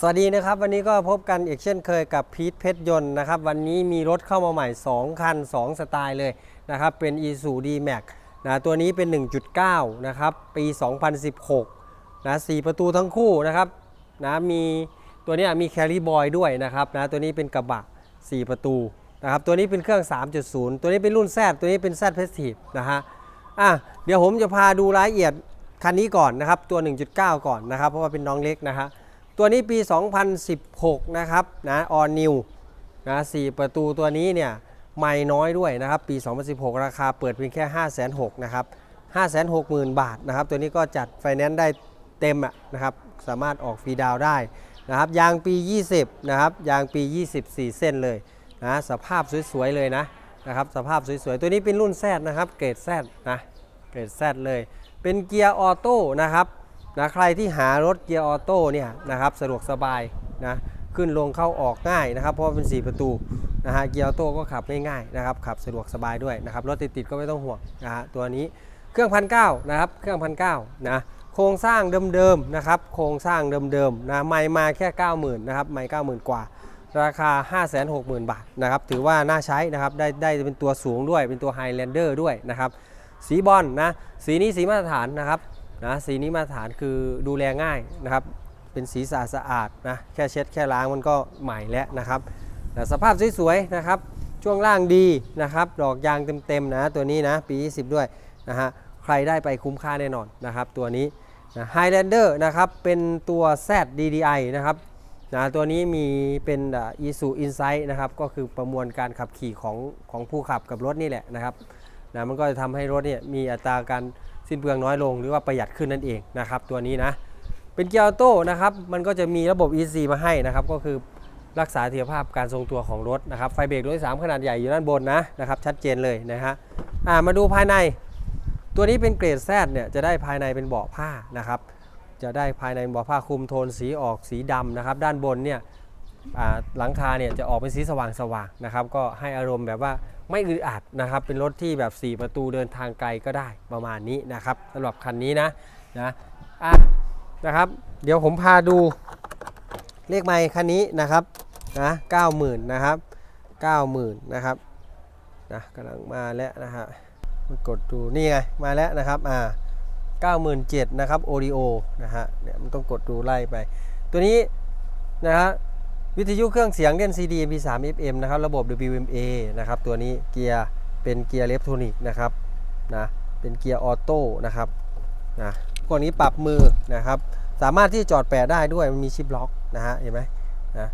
สวัสดีนะครับ วันนี้ก็พบกันอีกเช่นเคยกับพีทเพชรยนต์นะครับ วันนี้มีรถเข้ามาใหม่ 2 คัน 2 สไตล์เลยนะครับ เป็น i s u d m a x นะตัวนี้เป็น 1.9 นะครับ ปี 2016 นะ4ประตูทั้งคู่นะครับนะมีตัวนี้มีแคริบอยด้วยนะครับนะตัวนี้เป็นกระบะ 4 ประตูนะครับตัวนี้เป็นเครื่อง 3.0 ตัวนี้เป็นรุ่น Z ตัวนี้เป็น Z p a s s i v e นะฮะอะเดี๋ยวผมจะพาดูรายละเอียดคันนี้ก่อนนะครับ ตัว 1.9 ก่อนนะครับ เพราะว่าเป็นน้องเล็กนะฮะ ตัวนี้ปี 2016 นะครับนะออนิวนะ4ประตูตัวนี้เนี่ยไม่น้อยด้วยนะครับ ปี 2016 ราคาเปิดเพียงแค่ 5 6 0 0 0นะครับ560,000 บาทนะครับ ตัวนี้ก็จัดไฟแนนซ์ได้เต็มอะนะครับ สามารถออกฟรีดาวได้นะครับยางปี 20 นะครับ ยางปี 24 เส้นเลยนะสภาพสวยๆเลยนะนะครับสภาพสวยๆ ตัวนี้เป็นรุ่นแซดนะครับ เกรดแซดนะเกรดแซดเลย เป็นเกียร์ออโต้นะครับ นะใครที่หารถเกียร์ออโต้เนี่ยนะครับสะดวกสบายนะขึ้นลงเข้าออกง่ายนะครับ เพราะเป็น 4 ประตูนะฮะเกียร์ออโต้ก็ขับง่ายๆนะครับขับสะดวกสบายด้วยนะครับรถติดๆก็ไม่ต้องห่วงนะฮะตัวนี้เครื่องพันเนะครับเครื่องพันเนะโครงสร้างเดิมๆนะครับ โครงสร้างเดิมๆนะไม่มาแค่ 90,000นะครับไม่90,000 กว่า ราคา 560,000 บาทนะครับ ถือว่าน่าใช้นะครับ ได้ได้เป็นตัวสูงด้วย เป็นตัว Highlander ด้วยนะครับ สีบอลนะ สีนี้สีมาตรฐานนะครับ นะสีนี้มาตรฐานคือดูแลง่ายนะครับ เป็นสีสะอาดสะอาดนะแค่เช็ดแค่ล้างมันก็ใหม่แล้วนะครับแต่สภาพสวยๆนะครับ ช่วงล่างดีนะครับ ดอกยางเต็มๆนะตัวนี้นะปี 20 ด้วยนะฮะใครได้ไปคุ้มค่าแน่นอนนะครับ ตัวนี้นะ Highlander นะครับเป็นตัว Z DDI นะครับนะตัวนี้มีเป็นอ่า ESU Insight นะครับก็คือประมวลการขับขี่ของของผู้ขับกับรถนี่แหละนะครับนะมันก็จะทำให้รถเนี่ยมีอัตราการ สิ้นเปลืองน้อยลงหรือว่าประหยัดขึ้นนั่นเองนะครับตัวนี้นะเป็นเกียร์ออโต้นะครับมันก็จะมีระบบ EC มาให้นะครับก็คือรักษาเสถียรภาพการทรงตัวของรถนะครับไฟเบรกรถสามขนาดใหญ่อยู่ด้านบนนะนะครับชัดเจนเลยนะฮะอ่ามาดูภายใน ตัวนี้เป็นเกรดแซดเนี่ยจะได้ภายในเป็นเบาะผ้านะครับจะได้ภายในเบาะผ้าคลุมโทนสีออกสีดำนะครับด้านบนเนี่ย หลังคาเนี่ยจะออกเป็นสีสว่างสว่างๆนะครับ ก็ให้อารมณ์แบบว่าไม่อึดอัดนะครับ เป็นรถที่แบบ 4 ประตูเดินทางไกลก็ได้ประมาณนี้นะครับสำหรับคันนี้นะนะอะนะครับ เดี๋ยวผมพาดูเลขไมค์คันนี้นะครับนะ90,000นะครับ90,000นะครับนะกำลังมาแล้วนะฮะมากดดูนี่ไงมาแล้วนะครับอ่า97,000นะครับโอริโอนะฮะเนี่ยมันต้องกดดูไล่ไป ตัวนี้นะฮะ วิทยุเครื่องเสียงเล่น CD MP3 FM นะครับระบบ WMA นะครับตัวนี้เกียร์เป็นเกียร์เล็กทรอนิกนะครับนะเป็นเกียร์ออโต้นะครับนะพวกนี้ปรับมือนะครับสามารถที่จอดแปะได้ด้วยมันมีชิปล็อกนะฮะเห็นไหมนะ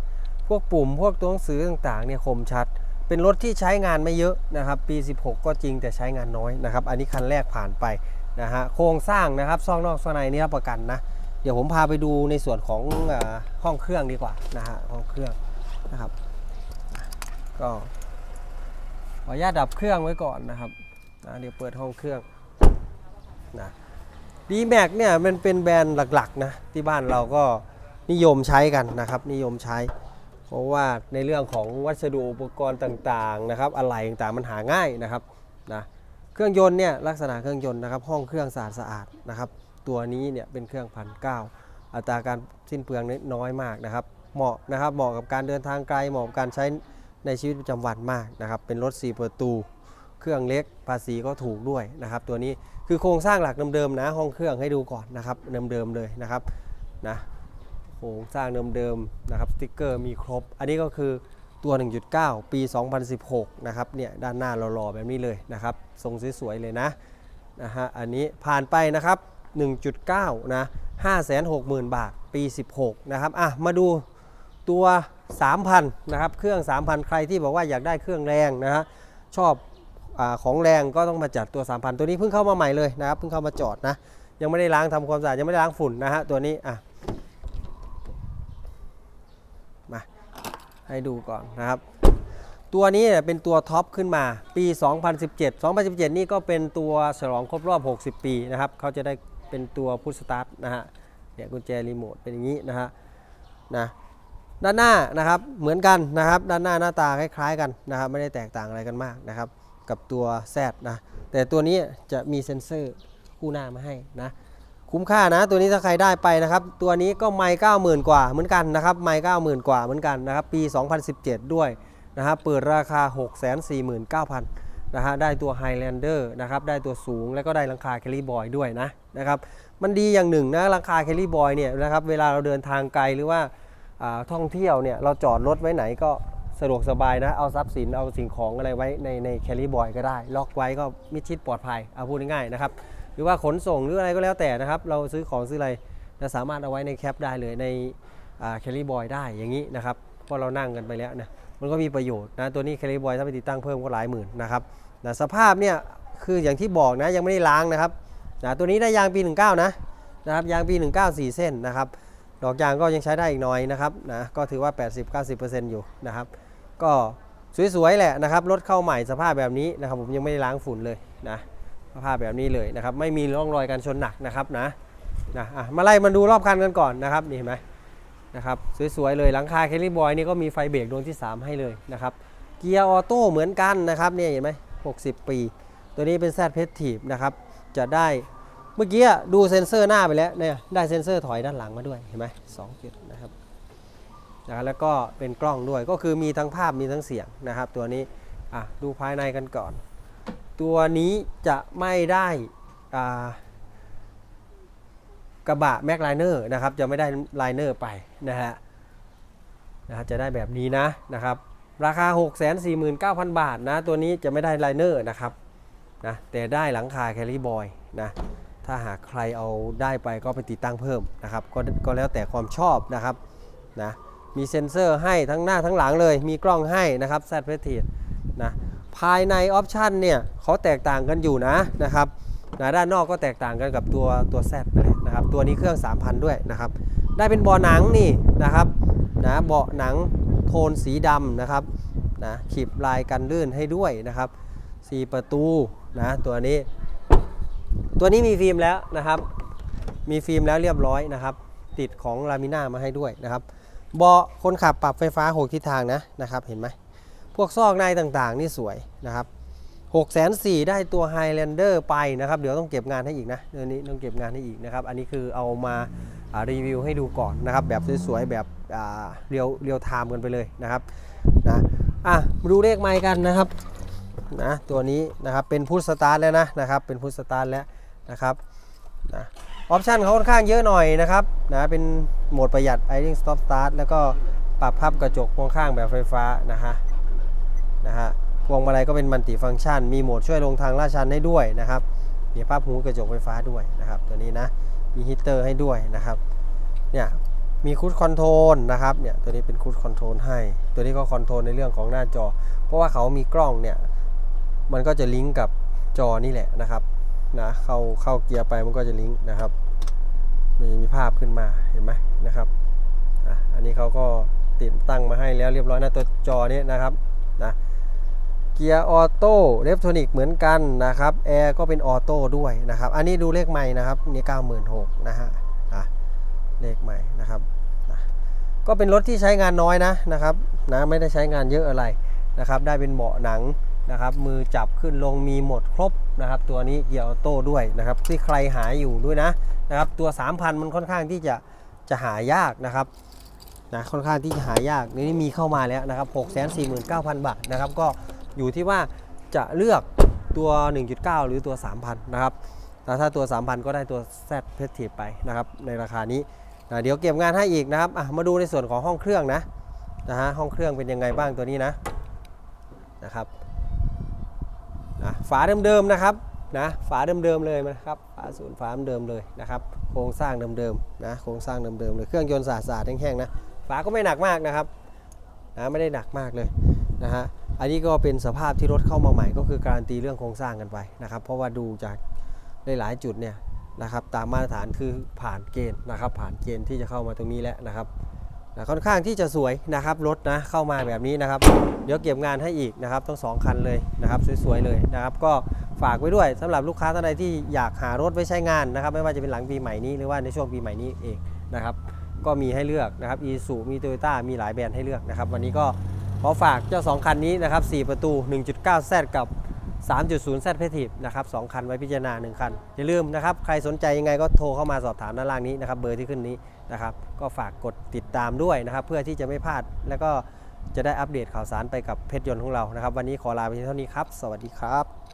พวกปุ่มพวกตัวหนังสือต่างๆเนี่ยคมชัด เป็นรถที่ใช้งานไม่เยอะนะครับ ปี 16 ก็จริงแต่ใช้งานน้อยนะครับ อันนี้คันแรกผ่านไปนะฮะโครงสร้างนะครับซองนอกซองในนี่รับประกันนะ เดี๋ยวผมพาไปดูในส่วนของอห้องเครื่องดีกว่านะฮะห้องเครื่องนะครับ ก็ขออนุญาตดับเครื่องไว้ก่อนนะครับนะเดี๋ยวเปิดห้องเครื่องนะดีแม็กเนี่ยมันเป็นแบรนด์หลักๆนะที่บ้านเราก็นิยมใช้กันนะครับ นิยมใช้ เพราะว่าในเรื่องของวัสดุอุปกรณ์ต่างๆนะครับอะไรต่างๆมันหาง่ายนะครับนะเครื่องยนต์เนี่ยลักษณะเครื่องยนต์นะครับ ห้องเครื่องสะอาดสะอาดๆนะครับ ตัวนี้เนี่ยเป็นเครื่องพันเก้าอัตราการสิ้นเปลืองน้อยมากนะครับ เหมาะนะครับเหมาะกับการเดินทางไกลเหมาะกับการใช้ในชีวิตประจำวันมากนะครับ เป็นรถ 4 ประตู เครื่องเล็กภาษีก็ถูกด้วยนะครับ ตัวนี้คือโครงสร้างหลักเดิมๆนะห้องเครื่องให้ดูก่อนนะครับเดิมๆเลยนะครับนะโครงสร้างเดิมๆนะครับสติ๊กเกอร์มีครบ อันนี้ก็คือตัว 1.9 ปี 2016 นะครับเนี่ยด้านหน้าเรารอแบบนี้เลยนะครับทรงสวยๆเลยนะนะฮะอันนี้ผ่านไปนะครับ 1.9 นะ 560,000 บาท ปี 16 นะครับ อะ มาดูตัว 3,000 นะครับ เครื่อง 3,000 ใครที่บอกว่าอยากได้เครื่องแรงนะฮะ ชอบอของแรงก็ต้องมาจัดตัว 3,000 ตัวนี้เพิ่งเข้ามาใหม่เลยนะครับ เพิ่งเข้ามาจอดนะ ยังไม่ได้ล้างทำความสะอาด ยังไม่ได้ล้างฝุ่นนะฮะ ตัวนี้ อะ มา ให้ดูก่อนนะครับตัวนี้เนี่ยเป็นตัวท็อปขึ้นมาปี 2017 2017 นี่ก็เป็นตัวฉลองครบรอบ 60 ปีนะครับเขาจะได้ เป็นตัวพุทสตาร์ทนะฮะเนี่ยกุญแจรีโมทเป็นอย่างนี้นะฮะนะด้านหน้านะครับเหมือนกันนะครับ ด้านหน้าหน้าตาคล้ายๆกันนะครับ ไม่ได้แตกต่างอะไรกันมากนะครับ กับตัว Z นะแต่ตัวนี้จะมีเซ็นเซอร์คู่หน้ามาให้นะคุ้มค่านะตัวนี้ถ้าใครได้ไปนะครับ ตัวนี้ก็ไม่เก้าหมื่นกว่าเหมือนกันนะครับไม่เก้าหมื่นกว่าเหมือนกันนะครับ ปี 2017 ด้วยนะครับเปิดราคา 6 4 9 0 0 0 นะฮะได้ตัว Highlander นะครับได้ตัวสูงแล้วก็ได้ลังคา Kelly Boy ด้วยนะนะครับมันดีอย่างหนึ่งนะลังคา Kelly Boy เนี่ยนะครับเวลาเราเดินทางไกลหรือว่าท่องเที่ยวเนี่ยเราจอดรถไว้ไหนก็สะดวกสบายนะ เอาทรัพย์สิน เอาสิ่งของอะไรไว้ในใน Kelly Boy ก็ได้ ล็อกไว้ก็มิดชิดปลอดภัย เอาพูดง่ายๆนะครับ หรือว่าขนส่งหรืออะไรก็แล้วแต่นะครับ เราซื้อของซื้ออะไรจะสามารถเอาไว้ในแคปได้เลยในแคลรี่บอยได้อย่างนี้นะครับ เพราะเรานั่งกันไปแล้วนะ มันก็มีประโยชน์นะ ตัวนี้แคลรี่บอยถ้าไปติดตั้งเพิ่มก็หลายหมื่นนะครับ นะสภาพเนี่ยคืออย่างที่บอกนะยังไม่ได้ล้างนะครับนะตัวนี้ได้ยางปี 19 นะนะครับยางปี 19 4 เส้นนะครับดอกยางก็ยังใช้ได้อีกหน่อยนะครับนะก็ถือว่า 80-90%อยู่นะครับก็สวยๆแหละนะครับรถเข้าใหม่สภาพแบบนี้นะครับผมยังไม่ได้ล้างฝุ่นเลยนะสภาพแบบนี้เลยนะครับไม่มีร่องรอยการชนหนักนะครับนะนะอะมาไล่มาดูรอบคันกันก่อนนะครับนี่เห็นไหมนะครับสวยๆเลยหลังคาเคลลี่บอยนี่ก็มีไฟเบรกดวงที่ 3 ให้เลยนะครับเกียร์ออโต้เหมือนกันนะครับเนี่ยเห็นไหม 60 ปี ตัวนี้เป็นแซดเพสทีฟนะครับ จะได้เมื่อกี้ดูเซ็นเซอร์หน้าไปแล้วเนี่ยได้เซ็นเซอร์ถอยด้านหลังมาด้วยเห็นไหมสองจุดนะครับนะแล้วก็เป็นกล้องด้วยก็คือมีทั้งภาพมีทั้งเสียงนะครับ ตัวนี้อะดูภายในกันก่อน ตัวนี้จะไม่ได้อ่ากระบะแม็กไลเนอร์นะครับจะไม่ได้ไลเนอร์ไปนะฮะนะฮะจะได้แบบนี้นะนะครับ ราคา 649,000 บาทนะ ตัวนี้จะไม่ได้ไลเนอร์นะครับนะแต่ได้หลังคาแคลรี่บอยนะถ้าหากใครเอาได้ไปก็ไปติดตั้งเพิ่มนะครับก็ก็แล้วแต่ความชอบนะครับนะมีเซ็นเซอร์ให้ทั้งหน้าทั้งหลังเลย มีกล้องให้นะครับแซดเพทีนะภายในออปชันเนี่ยเขาแตกต่างกันอยู่นะนะครับนะด้านนอกก็แตกต่างกันกับตัวตัวแซดไปเลยนะครับตัวนี้เครื่อง 3,000 ด้วยนะครับได้เป็นเบาะหนังนี่นะครับนะเบาะหนัง โทนสีดำนะครับนะขีบลายกันลื่นให้ด้วยนะครับ4ประตูนะตัวนี้ ตัวนี้มีฟิล์มแล้วนะครับ มีฟิล์มแล้วเรียบร้อยนะครับ ติดของลามิน่ามาให้ด้วยนะครับเบาะคนขับปรับไฟฟ้า 6 ทิศทางนะนะครับ เห็นไหมพวกซอกในต่างๆ นี่สวยนะครับ6 4 0 0 0ได้ตัว Highlander ไปนะครับ เดี๋ยวต้องเก็บงานให้อีกนะเดือนนี้ต้องเก็บงานให้อีกนะครับ อันนี้คือเอามา รีวิวให้ดูก่อนนะครับ แบบสวยๆแบบเรียวเรียวไทม์กันไปเลยนะครับนะอะมาดูเลขไมค์กันนะครับนะตัวนี้นะครับเป็นพุทสตาร์ทแล้วนะนะครับเป็นพุทสตาร์ทแล้วนะครับนะออปชันเขาค่อนข้างเยอะหน่อยนะครับนะเป็นโหมดประหยัด idling stop start แล้วก็ปรับพับกระจกมองข้างแบบไฟฟ้านะฮะนะฮะพวงมาลัยก็เป็นมัลติฟังก์ชัน มีโหมดช่วยลงทางลาดชันให้ด้วยนะครับมีภาพหูกระจกไฟฟ้าด้วยนะครับตัวนี้นะ มีฮีเตอร์ให้ด้วยนะครับเนี่ยมีคูดคอนโทรลนะครับเนี่ยตัวนี้เป็นคูดคอนโทรลให้ ตัวนี้ก็คอนโทรลในเรื่องของหน้าจอ เพราะว่าเขามีกล้องเนี่ยมันก็จะลิงก์กับจอนี่แหละนะครับนะเข้าเข้าเกียร์ไปมันก็จะลิงก์นะครับมีมีภาพขึ้นมาเห็นไหมนะครับอะอันนี้เขาก็ติดตั้งมาให้แล้วเรียบร้อยนะตัวจอนี้นะครับนะ เกียร์ออโต้เลฟโทนิกเหมือนกันนะครับแอร์ก็เป็นออโต้ด้วยนะครับ อันนี้ดูเลขใหม่นะครับนี่96,000นะฮะอะเลขใหม่นะครับก็เป็นรถที่ใช้งานน้อยนะนะครับนะไม่ได้ใช้งานเยอะอะไรนะครับ ได้เป็นเบาะหนังนะครับ มือจับขึ้นลงมีหมดครบนะครับ ตัวนี้เกียร์ออโต้ด้วยนะครับ ที่ใครหายอยู่ด้วยนะนะครับ ตัว 3,000 มันค่อนข้างที่จะจะหายากนะครับนะค่อนข้างที่จะหายากนี่มีเข้ามาแล้วนะครับ649,000 บาทนะครับ ก็ อยู่ที่ว่าจะเลือกตัว 1.9 หรือตัว 3,000 นะครับแต่ถ้าตัว 3,000 ก็ได้ตัว Z p e t i v ไปนะครับในราคานี้นะเดี๋ยวเก็บงานให้อีกนะครับมาดูในส่วนของห้องเครื่องนะนะฮะห้องเครื่องเป็นยังไงบ้างตัวนี้นะนะครับนะฝาเดิมๆนะครับนะฝาเดิมๆเลยนะครับฝาศูนย์ฝาเดิมเลยนะครับโครงสร้างเดิมๆนะโครงสร้างเดิมๆเลยเครื่องยนต์สะอาดๆแห้งๆนะฝาก็ไม่หนักมากนะครับนะไม่ได้หนักมากเลยนะฮะ อันนี้ก็เป็นสภาพที่รถเข้ามาใหม่ก็คือการันตีเรื่องโครงสร้างกันไปนะครับ เพราะว่าดูจากหลายๆจุดเนี่ยนะครับตามมาตรฐานคือผ่านเกณฑ์นะครับ ผ่านเกณฑ์ที่จะเข้ามาตรงนี้แล้วนะครับนะค่อนข้างที่จะสวยนะครับรถนะเข้ามาแบบนี้นะครับ เดี๋ยวเก็บงานให้อีกนะครับทั้งสองคันเลยนะครับสวยๆเลยนะครับ ก็ฝากไว้ด้วยสำหรับลูกค้าท่านใดที่อยากหารถไว้ใช้งานนะครับ ไม่ว่าจะเป็นหลังปีใหม่นี้หรือว่าในช่วงปีใหม่นี้เองนะครับ ก็มีให้เลือกนะครับอีซูมีโตโยต้ามีหลายแบรนด์ให้เลือกนะครับ วันนี้ก็ อฝากเจ้า 2 คันนี้นะครับ 4 ประตู 1.9Z กับ 3.0 Z p e t i v นะครับ2คันไว้พิจารณา 1 คัน อย่าลืมนะครับ ใครสนใจยังไงก็โทรเข้ามาสอบถามด้านล่างนี้นะครับ เบอร์ที่ขึ้นนี้นะครับ ก็ฝากกดติดตามด้วยนะครับ เพื่อที่จะไม่พลาด แล้วก็จะได้อัปเดตข่าวสารไปกับเพชรยนต์ของเรานะครับ วันนี้ขอลาไปเท่านี้ครับ สวัสดีครับ